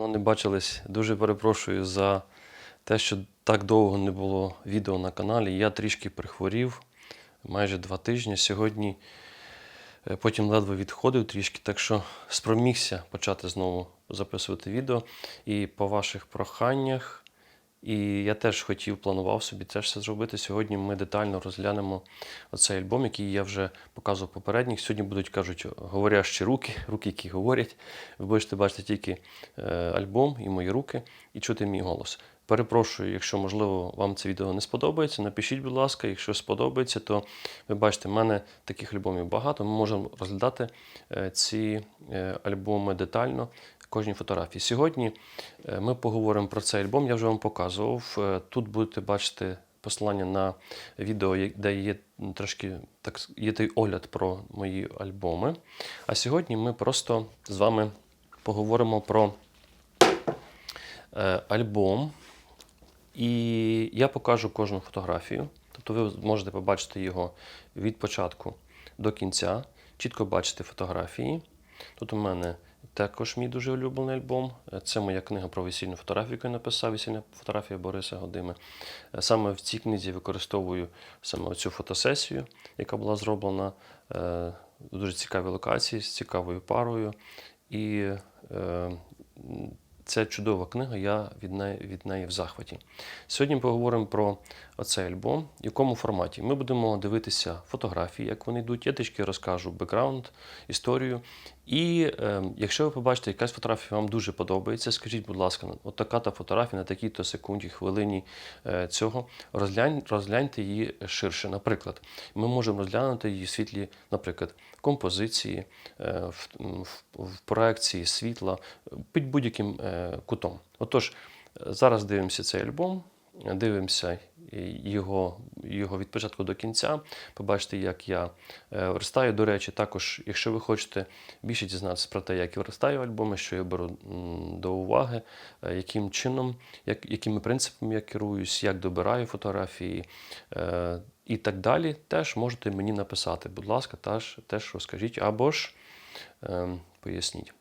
Давно не бачились. Дуже перепрошую за те, що так довго не було відео на каналі. Я трішки прихворів майже два тижні. Сьогодні е, потім ледве відходив трішки, так що спромігся почати знову записувати відео. І по ваших проханнях. І я теж хотів, планував собі теж це зробити. Сьогодні ми детально розглянемо оцей альбом, який я вже показував попередніх. Сьогодні будуть, кажуть, говорящі руки, руки, які говорять. Ви будете бачити тільки е, альбом і мої руки, і чути мій голос. Перепрошую, якщо, можливо, вам це відео не сподобається, напишіть, будь ласка, якщо сподобається, то ви бачите, в мене таких альбомів багато. Ми можемо розглядати е, ці е, альбоми детально, кожній фотографії. Сьогодні е, ми поговоримо про цей альбом. Я вже вам показував. Е, Тут будете бачити посилання на відео, де є трошки так є той огляд про мої альбоми. А сьогодні ми просто з вами поговоримо про е, альбом. І я покажу кожну фотографію. Тобто ви можете побачити його від початку до кінця, чітко бачити фотографії. Тут у мене також мій дуже улюблений альбом. Це моя книга про весільну фотографію, яку я написав, весільна фотографія Бориса Годими. Саме в цій книзі використовую саме цю фотосесію, яка була зроблена е, в дуже цікавій локації з цікавою парою. І це чудова книга, я від неї, від неї в захваті. Сьогодні поговоримо про оцей альбом, в якому форматі. Ми будемо дивитися фотографії, як вони йдуть. Я трішки розкажу бекграунд, історію. І е, якщо ви побачите, якась фотографія вам дуже подобається, скажіть, будь ласка, от така та фотографія на такій-то секунді, хвилині е, цього, розглянь, розгляньте її ширше. Наприклад, ми можемо розглянути її в світлі, наприклад, композиції, е, в, в, в проекції світла під будь-яким е, кутом. Отож, е, зараз дивимося цей альбом, дивимося його, його від початку до кінця. Побачите, як я е, верстаю. До речі, також, якщо ви хочете більше дізнатися про те, як я верстаю альбоми, що я беру до уваги, е, яким чином, як, якими принципами я керуюсь, як добираю фотографії. е, І так далі, теж можете мені написати. Будь ласка, теж, теж розкажіть або ж поясніть.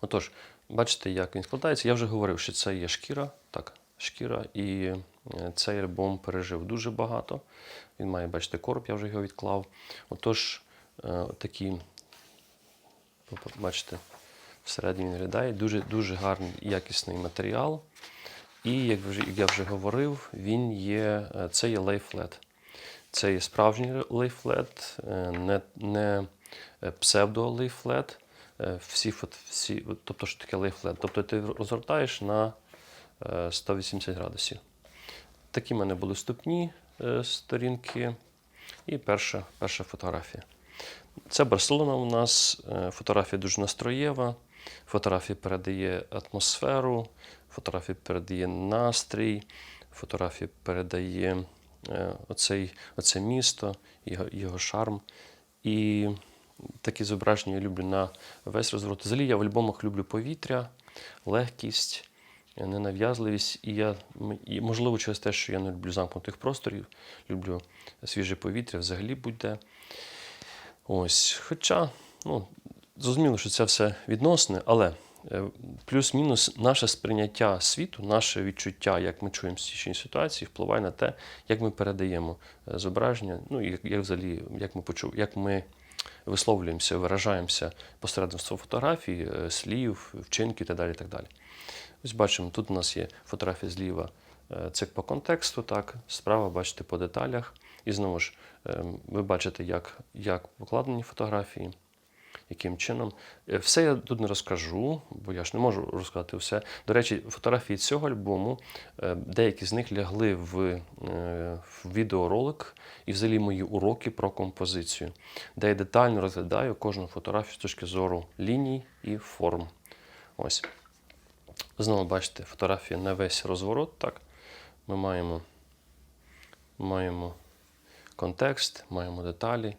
Отож, бачите, як він складається. Я вже говорив, що це є шкіра. Так, шкіра, і цей альбом пережив дуже багато. Він має, бачите, короб, я вже його відклав. Отож, е, такі, бачите, всередині він виглядає. Дуже, дуже гарний якісний матеріал. І, як я вже говорив, він є, е, це є лейфлет. Це є справжній лейфлет, е, не, не псевдо-лейфлет. Е, Всі, всі, тобто, що таке лейфлет? Тобто ти розгортаєш на е, 180 градусів. Такі в мене були вступні е, сторінки. І перша, перша фотографія. Це Барселона у нас. е, Фотографія дуже настроєва. Фотографія передає атмосферу, фотографія передає настрій, фотографія передає е, оцей, оце місто, його, його шарм. І такі зображення я люблю на весь розворот. Взагалі я в альбомах люблю повітря, легкість, ненав'язливість. І я, і, можливо, через те, що я не люблю замкнутих просторів, люблю свіже повітря, взагалі будь-де. Ось. Хоча, ну, зрозуміло, що це все відносне, але е, плюс-мінус наше сприйняття світу, наше відчуття, як ми чуємо цій ситуації, впливає на те, як ми передаємо е, зображення, ну і як, як взагалі, як ми почув, як ми висловлюємося, виражаємося посередництвом фотографій, е, слів, вчинків і так далі. Ось бачимо, тут у нас є фотографія зліва. Це по контексту, так, справа бачите по деталях. І знову ж, е, ви бачите, як, як покладені фотографії, яким чином. Е, Все я тут не розкажу, бо я ж не можу розказати все. До речі, фотографії цього альбому, е, деякі з них лягли в, е, в відеоролик і взагалі мої уроки про композицію, де я детально розглядаю кожну фотографію з точки зору ліній і форм. Ось. Знову бачите, фотографія на весь розворот. Так? Ми маємо, маємо контекст, маємо деталі.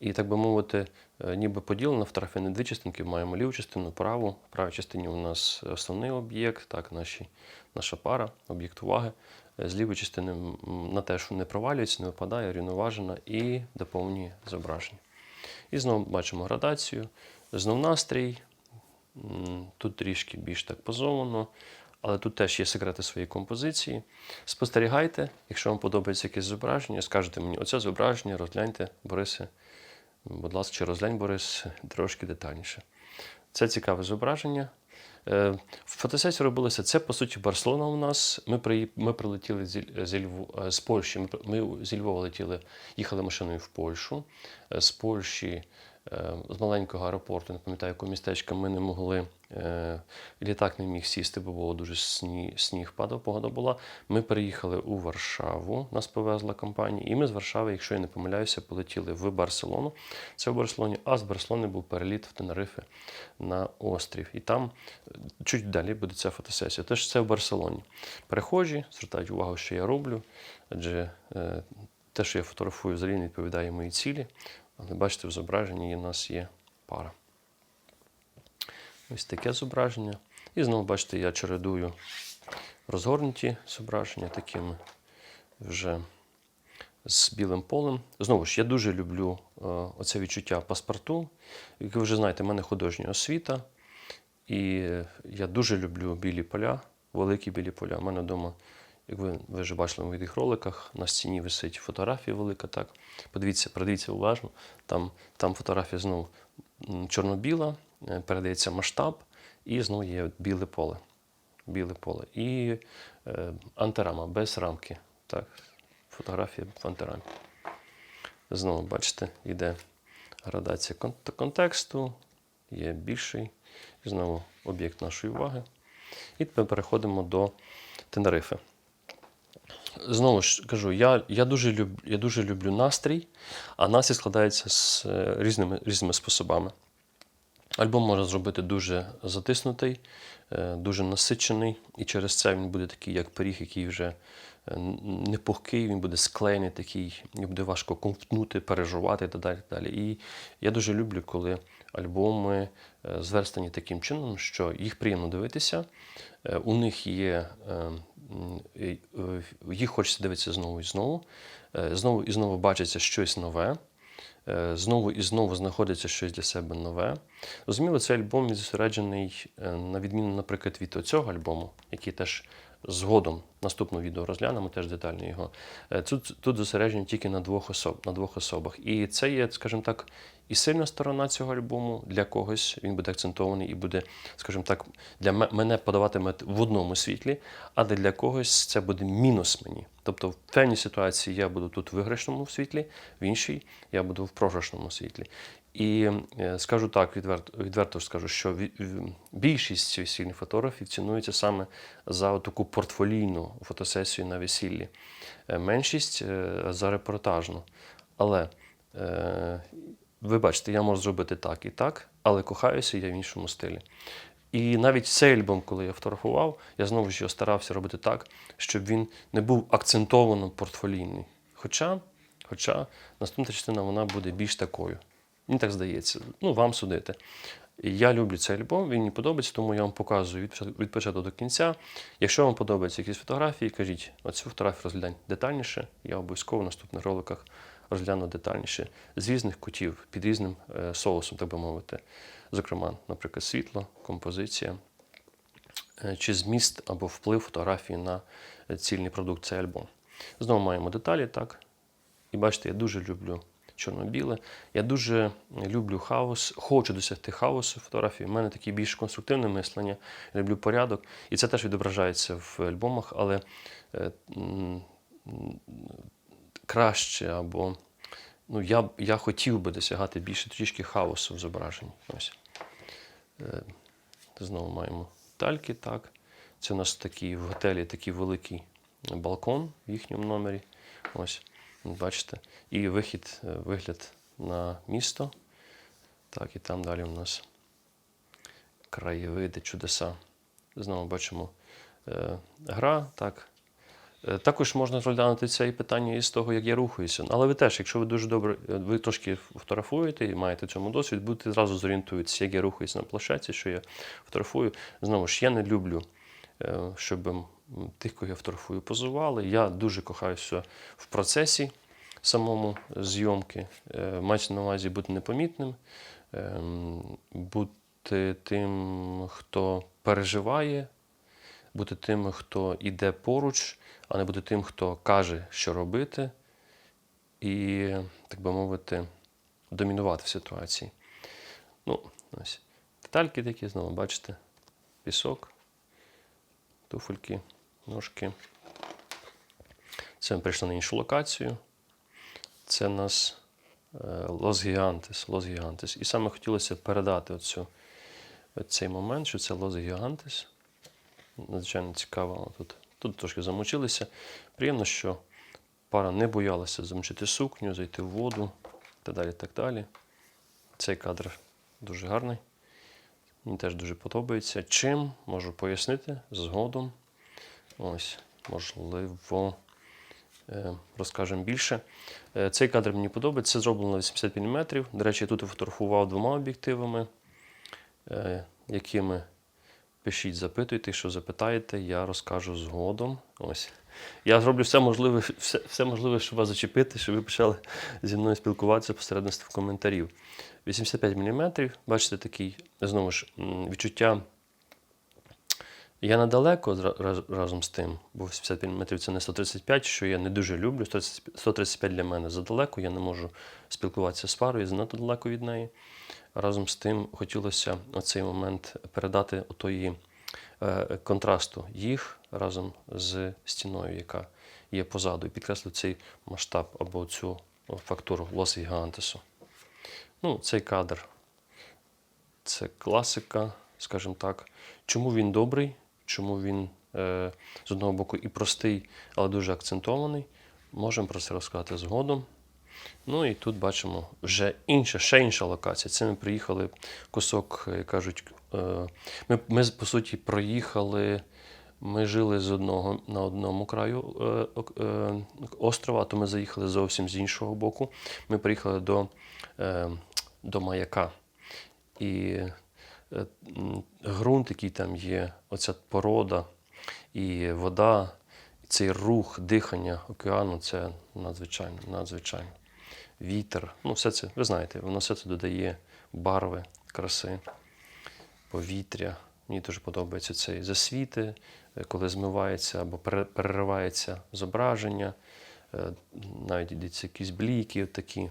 І, так би мовити, е, ніби поділена фотографія на дві частинки. Маємо ліву частину, праву. В правій частині у нас основний об'єкт, так, наші, наша пара, об'єкт уваги. Е, З лівої частини на те, що не провалюється, не випадає, рівноважена і доповнює зображення. І знову бачимо градацію, знов настрій, Тут трішки більш так позовано, але тут теж є секрети своєї композиції. Спостерігайте, якщо вам подобається якесь зображення, скажете мені, оце зображення, розгляньте, Борисе, будь ласка, чи розглянь Борис трошки детальніше. Це цікаве зображення. Е, Фотосесія робилася. Це, по суті, Барселона у нас. Ми, при, ми прилетіли зі, зі Льву, е, з Польщі. Ми, зі Львова летіли, їхали машиною в Польщу. Е, З Польщі, з маленького аеропорту, не пам'ятаю, якого містечка, ми не могли. е, Літак не міг сісти, бо було дуже сніг, сніг падав, погода була. Ми переїхали у Варшаву, нас повезла компанія, і ми з Варшави, якщо я не помиляюся, полетіли в Барселону. Це в Барселоні, а з Барселони був переліт в Тенерифе на острів. І там е, чуть далі буде ця фотосесія. Теж це в Барселоні. Перехожі, звертають увагу, що я роблю, адже е, те, що я фотографую, взагалі не відповідає моїй цілі. Але бачите, в зображенні у нас є пара. Ось таке зображення. І знову бачите, я чередую розгорнуті зображення такими вже з білим полем. Знову ж, я дуже люблю е, оце відчуття паспорту. Як ви вже знаєте, в мене художня освіта. І я дуже люблю білі поля, великі білі поля. У мене вдома, як ви, ви вже бачили в моїх роликах, на стіні висить фотографія велика. Так. Подивіться, придивіться уважно. Там, там фотографія знову чорно-біла, е, передається масштаб, і знову є біле поле. Біле поле. І е, антирама без рамки. Так. Фотографія в антирамі. Знову, бачите, йде градація кон- контексту, є більший. І знову об'єкт нашої уваги. І тепер переходимо до Тенерифи. Знову ж кажу, я, я, дуже люб, я дуже люблю настрій, а настрій складається з е, різними, різними способами. Альбом можна зробити дуже затиснутий, е, дуже насичений, і через це він буде такий, як пиріг, який вже е, н- не пухкий, він буде склеєний, такий, буде важко ковтнути, пережувати і так далі. далі. І я дуже люблю, коли альбоми е, зверстані таким чином, що їх приємно дивитися. Е, У них є, е, їх хочеться дивитися знову і знову. Знову і знову бачиться щось нове. Знову і знову знаходиться щось для себе нове. Розуміло, цей альбом зосереджений на відміну, наприклад, від цього альбому, який теж згодом наступного відео розглянемо теж детально його. Е, Тут, тут зосереджений тільки на двох особ, на двох особах. І це є, скажімо так, і сильна сторона цього альбому для когось. Він буде акцентований і буде, скажімо так, для мене подаватиме в одному світлі, а для когось це буде мінус мені. Тобто в певній ситуації я буду тут в виграшному світлі, в іншій я буду в програшному світлі. І е, скажу так, відверто, відверто скажу, що більшість весільних фотографів цінується саме за таку портфолійну фотосесію на весіллі. Е, Меншість е, за репортажну. Але ви бачите, я можу зробити так і так, але кохаюся я в іншому стилі. І навіть цей альбом, коли я фотографував, я знову ж його старався робити так, щоб він не був акцентовано портфолійний. Хоча, хоча наступна частина вона буде більш такою. Мені так здається. Ну, вам судити. Я люблю цей альбом, він мені подобається, тому я вам показую від початку- до кінця. Якщо вам подобаються якісь фотографії, кажіть, оцю фотографію розглянь детальніше. Я обов'язково в наступних роликах розгляну детальніше з різних кутів, під різним е, соусом, так би мовити. Зокрема, наприклад, світло, композиція е, чи зміст або вплив фотографії на е, цільний продукт, цей альбом. Знову маємо деталі, так. І бачите, я дуже люблю чорно-біле. Я дуже люблю хаос, хочу досягти хаосу фотографії. У мене таке більш конструктивне мислення. Я люблю порядок. І це теж відображається в альбомах, але е, краще або ну, я, я хотів би досягати більше трішки хаосу в зображенні. Ось. Е, Знову маємо тальки, так. Це у нас такий в готелі такий великий балкон в їхньому номері. Ось, бачите. І вихід, е, вигляд на місто. Так, і там далі у нас краєвиди, чудеса. Знову бачимо е, гра, так. Е, Також можна розглянути це і питання із того, як я рухаюся. Але ви теж, якщо ви дуже добре, е, ви трошки фотографуєте і маєте цьому досвід, будете зразу зорієнтуєтеся, як я рухаюся на площадці, що я фотографую. Знову ж, я не люблю, щоб тих, кого я фотографую, позували. Я дуже кохаюся в процесі самому зйомки. Е, Мається на увазі бути непомітним, бути бути тим, хто переживає, бути тим, хто йде поруч, а не бути тим, хто каже, що робити, і, так би мовити, домінувати в ситуації. Ну, ось. Детальки такі, знову бачите, пісок, туфельки, ножки. Це ми прийшли на іншу локацію. Це у нас Лос Гігантес, Лос Гігантес. І саме хотілося передати оцю, цей момент, що це Лос Гігантес. Надзвичайно цікаво. Тут, тут трошки замочилися. Приємно, що пара не боялася замочити сукню, зайти в воду та далі. так далі. Цей кадр дуже гарний. Мені теж дуже подобається. Чим можу пояснити згодом. Ось, можливо, е, розкажемо більше. Е, Цей кадр мені подобається. Це зроблено на 80 мм. До речі, я тут фотографував двома об'єктивами, е, якими пишіть, запитуйте, що запитаєте, я розкажу згодом. Ось. Я зроблю все можливе, все, все можливе, щоб вас зачепити, щоб ви почали зі мною спілкуватися посередництвом коментарів. 85 мм, бачите, такий, знову ж, відчуття. Я недалеко разом з тим, бо 85 мм це не 135, що я не дуже люблю. 135 135 для мене задалеко, я не можу спілкуватися з парою, занадто далеко від неї. Разом з тим хотілося оцей момент передати отої е, контрасту їх разом з стіною, яка є позаду, і підкреслити цей масштаб або цю фактуру Лос Гігантесу. Ну, цей кадр це класика, скажімо так. Чому він добрий? Чому він е, з одного боку і простий, але дуже акцентований? Можемо про це розказати згодом. Ну і тут бачимо вже інша, ще інша локація. Це ми приїхали кусок, як кажуть, е, ми, ми по суті проїхали. Ми жили з одного на одному краю е, е, острова, то ми заїхали зовсім з іншого боку. Ми приїхали до, е, до маяка. І е, ґрунт, який там є, оця порода і вода, і цей рух, дихання океану це надзвичайно, надзвичайно. Вітер, ну все це, ви знаєте, воно все це додає барви, краси, повітря. Мені дуже подобається цей засвіти, коли змивається або переривається зображення, е, навіть йдеться якісь бліки такі.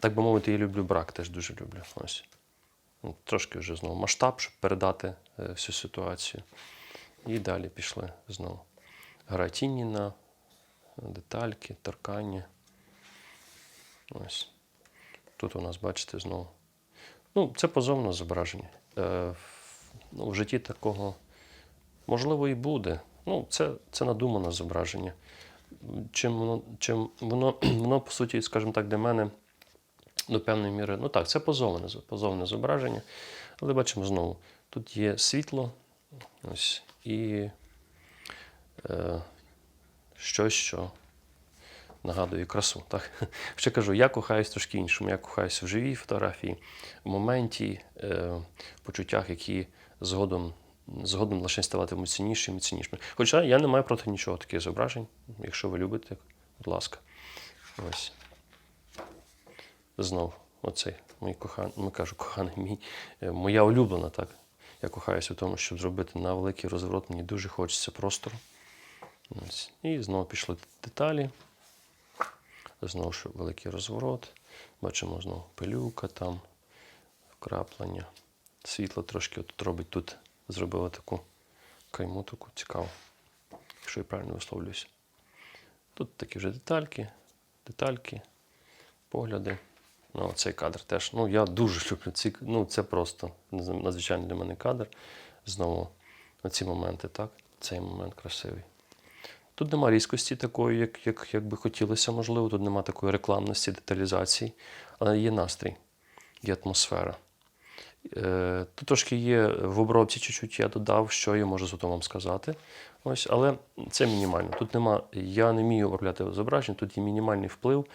Так би мовити, я люблю брак, теж дуже люблю. Ось. Ну, Трошки вже знову масштаб, щоб передати е, всю ситуацію. І далі пішли знову. Гра на детальки, торкання. Ось. Тут у нас, бачите, знову. Ну, це позовне зображення. Е, ну, в житті такого можливо і буде. Ну, це, це надумане зображення. Чим воно, чим воно, воно, по суті, скажімо так, для мене до певної міри. Ну так, це позовне, з- позовне зображення. Але бачимо знову, тут є світло ось, і е, щось, що нагадує красу. Так? Ще кажу, я кохаюсь трошки іншому. Я кохаюсь в живій фотографії, в моменті, е, почуттях, які згодом, згодом лише ставатимуть ціннішими і ціннішими. Хоча я не маю проти нічого таких зображень. Якщо ви любите, будь ласка. Ось. Знов, оцей мій коханий, ну кажу, коханий мій, е, моя улюблена, так. Я кохаюся в тому, щоб зробити на великий розворот, мені дуже хочеться простору. Ось. І знову пішли деталі. Знову ж великий розворот. Бачимо знову пилюка там, вкраплення. Світло трошки от робить тут, зробила таку кайму таку цікаву, якщо я правильно висловлююся. Тут такі вже детальки, детальки, погляди. Ну, цей кадр теж. Ну, я дуже люблю ці. Ну, це просто надзвичайний для мене кадр. Знову ці моменти, так? Цей момент красивий. Тут нема різкості такої, як, як, як би хотілося, можливо. Тут нема такої рекламності, деталізації, але є настрій, є атмосфера. Е, тут трошки є в обробці чуть-чуть я додав, що я можу згодом вам сказати. Ось, але це мінімально. Тут нема, я не вмію обробляти зображення, тут є мінімальний вплив,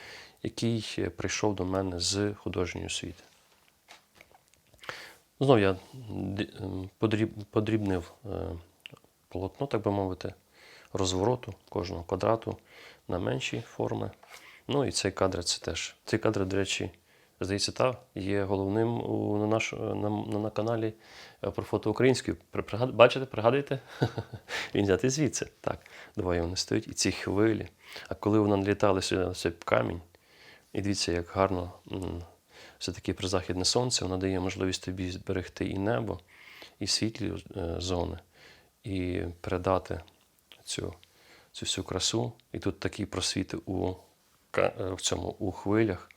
який прийшов до мене з художньої освіти. Знову я ем, подріб- подрібнив е, полотно, так би мовити, розвороту кожного квадрату на менші форми. Ну і цей кадр це теж. Цей кадр, до речі, Здається, та є головним у, на, наш, на, на, на каналі е, про фото українською. Бачите, пригадуєте? Він взятий звідси. Так, двоє вони стоять, і ці хвилі. А коли вони налітали сюди на цей камінь, і дивіться, як гарно все-таки призахідне сонце, воно дає можливість тобі зберегти і небо, і світлі е, зони, і передати цю, цю всю красу. І тут такі просвіти у, е, в цьому, у хвилях.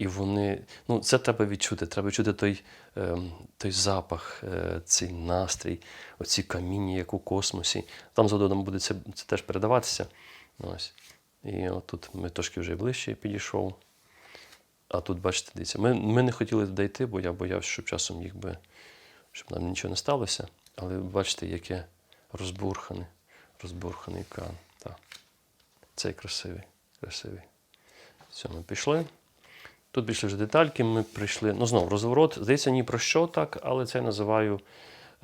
І вони, ну, це треба відчути. Треба відчути той, ем, той запах, е, цей настрій, оці каміння, як у космосі. Там згодом буде це, це теж передаватися. Ось. І от тут ми трошки вже ближче підійшов. А тут, бачите, дивіться, ми, ми не хотіли туди йти, бо я боявся, щоб часом їх би, щоб нам нічого не сталося. Але бачите, яке розбурхане, розбурханий кан. Так. Цей красивий, красивий. Все, ми пішли. Тут більше вже детальки. Ми прийшли. Ну, знову розворот. Здається, ні про що так, але це я називаю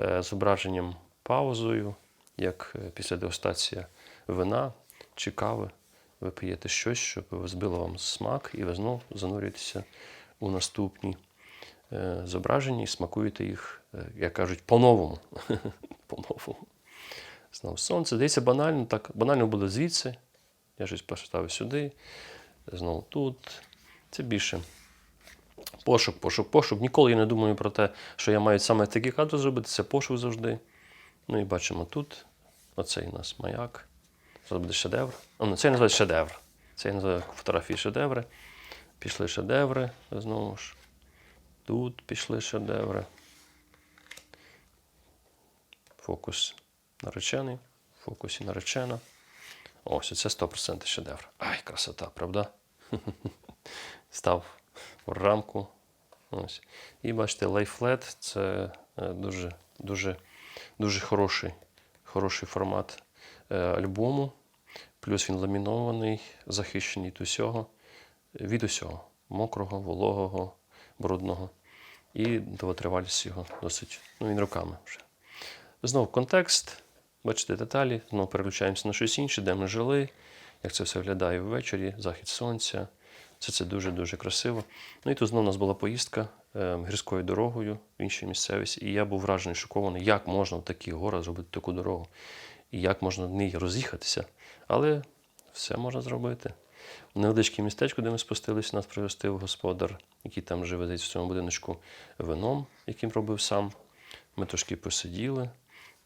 е, зображенням паузою, як е, після дегустації вина чи кави. Ви п'єте щось, щоб збило вам смак, і ви знову занурюєтеся у наступні е, зображення і смакуєте їх, як кажуть, по-новому. по-новому. Знову сонце. Здається, банально так. Банально було звідси. Я щось поставив сюди. Знову тут. Це більше пошук, пошук, пошук. Ніколи я не думаю про те, що я маю саме такі кадри зробити. Це пошук завжди. Ну і бачимо тут. Оцей у нас маяк. Зараз буде шедевр. А, ну, це я називаю шедевр. Це я фотографії шедеври. Пішли шедеври знову ж. Тут пішли шедеври. Фокус наречений. В фокусі наречена. Ось, це 100% шедевр. Ай, красота, правда? Став в рамку. Ось. І бачите, лайфлет це е, дуже, дуже, дуже хороший, хороший формат е, альбому. Плюс він ламінований, захищений від усього, від усього мокрого, вологого, брудного. І довготривалість його досить. Ну, він руками вже. Знову контекст, бачите деталі, знову переключаємося на щось інше, де ми жили, як це все виглядає ввечері, захід сонця. Це це дуже-дуже красиво. Ну і тут знову у нас була поїздка е, гірською дорогою в іншій місцевості. І я був вражений, шокований, як можна в таких горах зробити таку дорогу, і як можна в ній роз'їхатися. Але все можна зробити. Невеличке містечко, де ми спустилися, нас пригостив господар, який там живе в цьому будиночку вином, яким робив сам. Ми трошки посиділи.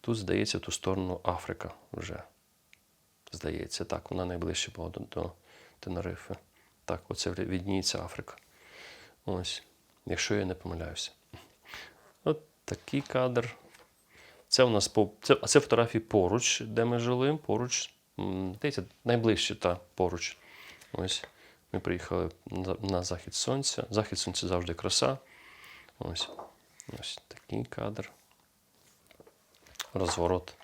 Тут, здається, в ту сторону Африка вже. Здається, так, вона найближче була до, до Тенерифи. Так, оце відніється Африка. Ось, якщо я не помиляюся. От такий кадр. Це у нас по, це, це фотографії поруч, де ми жили. Поруч, здається, найближче та поруч. Ось. Ми приїхали на захід сонця. Захід сонця завжди краса. Ось. Ось такий кадр. Розворот.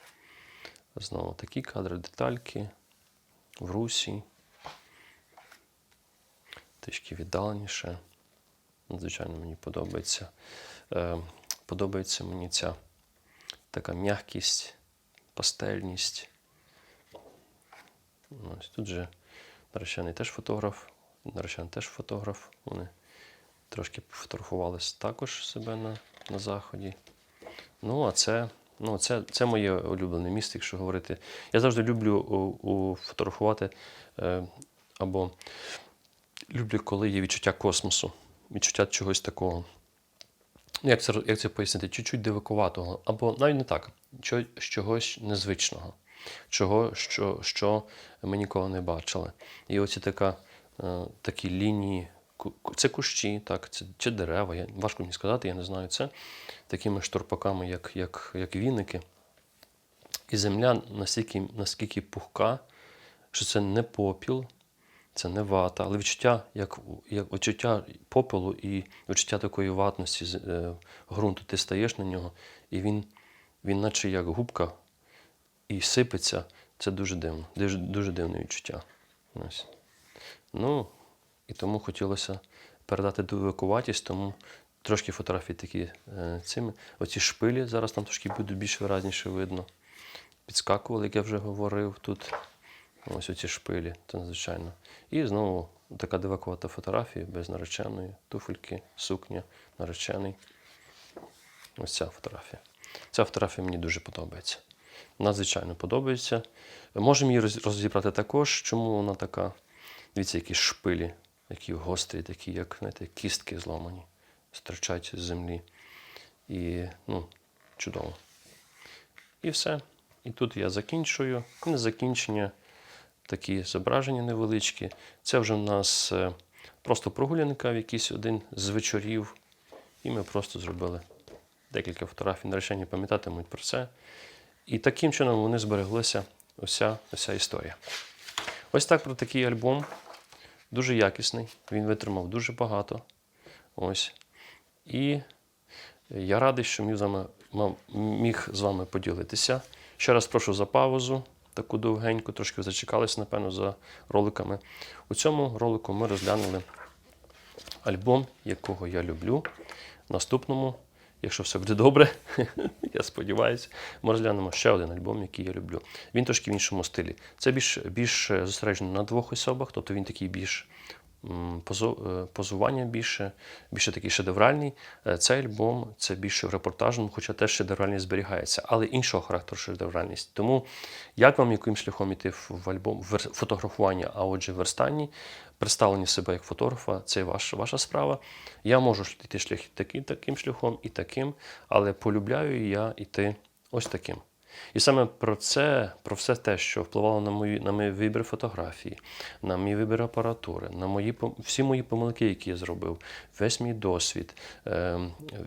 Знову такі кадри, детальки. В русі. Трішки віддаленіше. Звичайно, мені подобається. Е, подобається мені ця така м'якість, пастельність. Ось тут же наречений теж фотограф, наречений теж фотограф. Вони трошки фотографувалися також себе на, на заході. Ну, а це, ну, це, це моє улюблене місце, якщо говорити. Я завжди люблю у, у фотографувати е, або люблю, коли є відчуття космосу, відчуття чогось такого. Ну, Як це, як це пояснити? Чуть-чуть дивакуватого, або навіть не так, чо- чогось незвичного, чого, що, що ми ніколи не бачили. І оці така, е, такі лінії, це кущі, так, це чи дерева, я, важко мені сказати, я не знаю це, такими штурпаками, як, як, як віники. І земля настільки, наскільки пухка, що це не попіл, це не вата, але відчуття, як, як відчуття попелу і відчуття такої ватності е, ґрунту. Ти стаєш на нього, і він, він наче як губка, і сипеться. Це дуже дивно, дуже, дуже дивне відчуття. Ось. Ну, і тому хотілося передати довикуватість, тому трошки фотографії такі е, цими. Оці шпилі зараз там трошки будуть більш виразніше видно. Підскакували, як я вже говорив тут. Ось оці шпилі, це надзвичайно. І знову така дивакувата фотографія без нареченої, туфельки, сукня, наречений. Ось ця фотографія. Ця фотографія мені дуже подобається. Надзвичайно подобається. Можемо її розібрати також, чому вона така. Дивіться, які шпилі, які гострі, такі, як знаєте, кістки зломані, стирчать з землі. І ну, чудово. І все. І тут я закінчую. І на закінчення такі зображення невеличкі. Це вже в нас е, просто прогулянка в якийсь один з вечорів. І ми просто зробили декілька фотографій. Наречені пам'ятатимуть про це. І таким чином вони збереглися уся, уся історія. Ось так про такий альбом. Дуже якісний. Він витримав дуже багато. Ось. І я радий, що міг з вами поділитися. Ще раз прошу за паузу, таку довгеньку, трошки зачекалися, напевно, за роликами. У цьому ролику ми розглянули альбом, якого я люблю. Наступному, якщо все буде добре, я сподіваюся, ми розглянемо ще один альбом, який я люблю. Він трошки в іншому стилі. Це більш, більш е, зосереджено на двох особах, тобто він такий більш позування більше, більше такий шедевральний. Е, Цей альбом це більше в репортажному, хоча теж шедевральність зберігається, але іншого характеру шедевральність. Тому як вам яким шляхом йти в альбом в фотографування, а отже, в верстанні, представлення себе як фотографа, це ваш, ваша справа. Я можу йти шлях таким, таким шляхом і таким, але полюбляю я йти ось таким. І саме про це, про все те, що впливало на мої на мій вибір фотографії, на мій вибір апаратури, на мої всі мої помилки, які я зробив, весь мій досвід, е,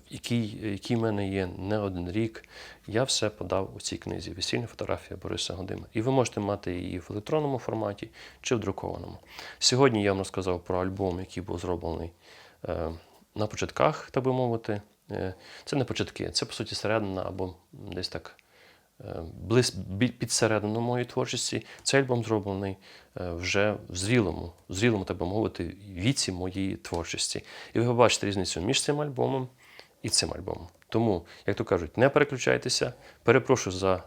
який, який в мене є не один рік, я все подав у цій книзі Весільна фотографія Бориса Годима. І ви можете мати її в електронному форматі чи в друкованому. Сьогодні я вам розказав про альбом, який був зроблений е, на початках, так би мовити. Е, Це не початки, це по суті середина або десь так близь під моєї творчості. Цей альбом зроблений е, вже в зрілому, в зрілому, так би мовити, віці моєї творчості. І ви побачите різницю між цим альбомом і цим альбомом. Тому, як то кажуть, не переключайтеся. Перепрошую за